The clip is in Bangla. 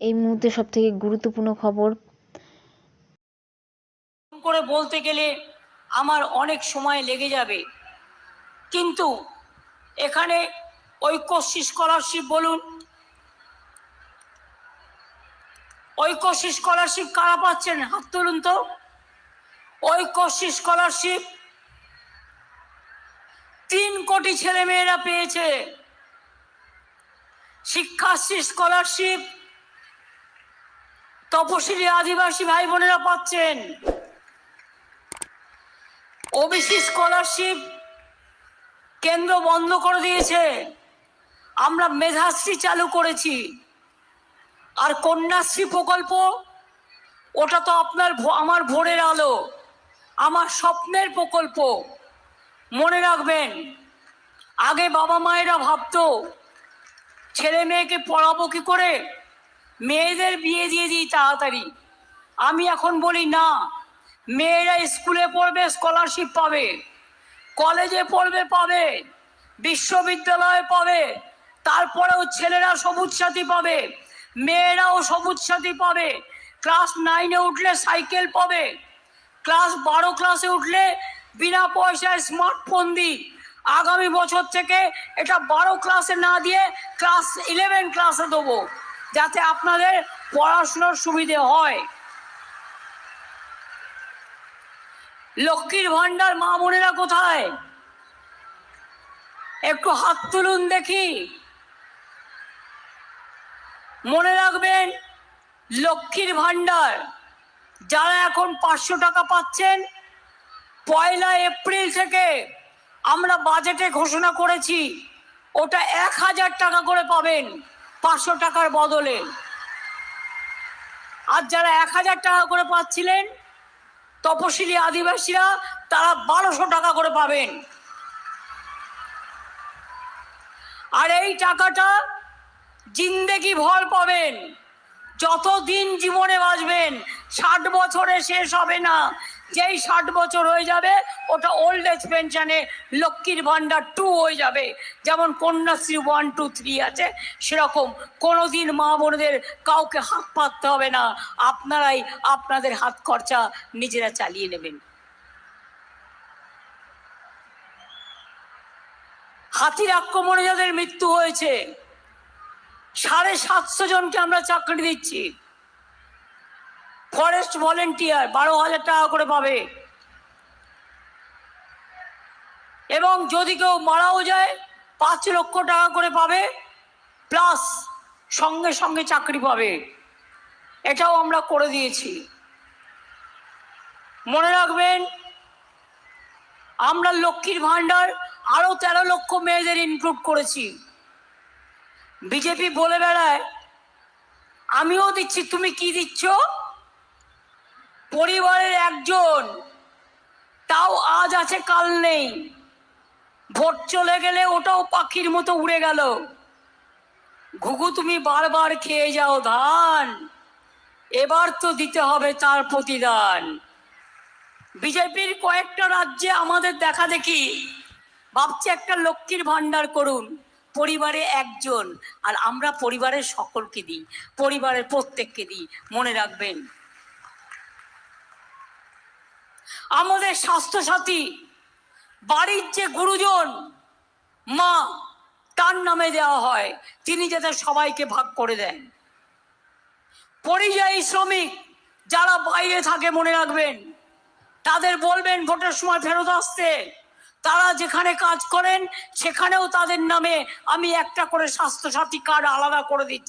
এই মুহূর্তে সব থেকে গুরুত্বপূর্ণ খবর। করে বলতে গেলে আমার অনেক সময় লেগে যাবে। কিন্তু এখানে ঐক্যশ্রী স্কলারশিপ বলুন ঐক্যশ্রী স্কলারশিপ কারা পাচ্ছেন? হাত তুলুন তো। ঐক্যশ্রী স্কলারশিপ তিন কোটি ছেলে মেয়েরা পেয়েছে। শিক্ষাশ্রী স্কলারশিপ তপশিলি আদিবাসী ভাই বোনেরা পাচ্ছেন। ওবিসি স্কলারশিপ কেন্দ্র বন্ধ করে দিয়েছে। আমরা মেধাশ্রী চালু করেছি। আর কন্যাশ্রী প্রকল্প, ওটা তো আপনার আমার ভোরের আলো, আমার স্বপ্নের প্রকল্প। মনে রাখবেন, আগে বাবা মায়েরা ভাবতো, ছেলে মেয়েকে পড়াবো কি করে? মেয়েদের বিয়ে দিয়ে দিই তাড়াতাড়ি। আমি এখন বলি, না, মেয়েরা স্কুলে পড়বে স্কলারশিপ পাবে, কলেজে পড়বে, পাবে, বিশ্ববিদ্যালয়ে পাবে, তারপরেও ছেলেরা সবুজ সাথী পাবে, মেয়েরাও সবুজ সাথী পাবে, ক্লাস নাইনে উঠলে সাইকেল পাবে, ক্লাস বারো ক্লাসে উঠলে বিনা পয়সায় স্মার্টফোন দিই। আগামী বছর থেকে এটা বারো ক্লাসে না দিয়ে ক্লাস ইলেভেন ক্লাসে দেবো। যাতে আপনাদের পড়াশোনার সুবিধে হয়। লক্ষ্মীর ভান্ডার মা বোনেরা কোথায়? একটু হাত তুলুন দেখি। মনে রাখবেন, লক্ষ্মীর ভান্ডার যারা এখন পাঁচশো টাকা পাচ্ছেন, পয়লা এপ্রিল থেকে আমরা বাজেটে ঘোষণা করেছি, ওটা এক হাজার টাকা করে পাবেন। পাঁচশো টাকার বদলে। আর যারা এক হাজার টাকা করে পাচ্ছিলেন, তপশিলি আদিবাসীরা, তারা বারোশো টাকা করে পাবেন। আর এই টাকাটা জিন্দেগি ভর পাবেন? যতদিন জীবনে বাঁচবেন, ষাট বছরে শেষ হবে না। যেই ষাট বছর হয়ে যাবে, ওটা ওল্ড এজ পেনশনে লক্ষ্মীর ভাণ্ডার টু হয়ে যাবে। যেমন কন্যাশ্রী ওয়ান টু থ্রি আছে, সেরকম। কোনোদিন মা বোনদের কাউকে হাত পাততে হবে না। আপনারাই আপনাদের হাত খরচা নিজেরা চালিয়ে নেবেন। হাতির আক্রমণে যাদের মৃত্যু হয়েছে, সাড়ে সাতশো জনকে আমরা চাকরি দিচ্ছি। ফরেস্ট ভলেন্টিয়ার, বারো হাজার টাকা করে পাবে। এবং যদি কেউ মারাও যায়, পাঁচ লক্ষ টাকা করে পাবে, প্লাস সঙ্গে সঙ্গে চাকরি পাবে। এটাও আমরা করে দিয়েছি। মনে রাখবেন, আমরা লক্ষ্মীর ভাণ্ডার আরও তেরো লক্ষ মেয়েদের ইনক্লুড করেছি। বিজেপি বলে বেড়ায়, আমিও দিচ্ছি, তুমি কি দিচ্ছ? পরিবারের একজন। তাও আজ আছে, কাল নেই। ভোট চলে গেলে ওটাও পাখির মতো উড়ে গেল। ঘুঘু, তুমি বারবার খেয়ে যাও ধান। এবার তো দিতে হবে তার প্রতিদান। বিজেপির কয়েকটা রাজ্যে আমাদের দেখা দেখি, ভাবছে একটা লক্ষ্মীর ভাণ্ডার করুন। পরিবারে একজন, আর আমরা পরিবারের সকলকে দিই, পরিবারের প্রত্যেককে দিই। মনে রাখবেন। আমাদের স্বাস্থ্যসাথী, বাড়ির যে গুরুজন, মা, তার নামে দেওয়া হয়। তিনি যাতে সবাইকে ভাগ করে দেন। পরিযায়ী শ্রমিক যারা বাইরে থাকে, মনে রাখবেন, তাদের বলবেন, ভোটের সময় ফেরত আসতে। তারা যেখানে কাজ করেন, সেখানেও তাদের নামে আমি একটা করে স্বাস্থ্যসাথী কার্ড আলাদা করে দিচ্ছি।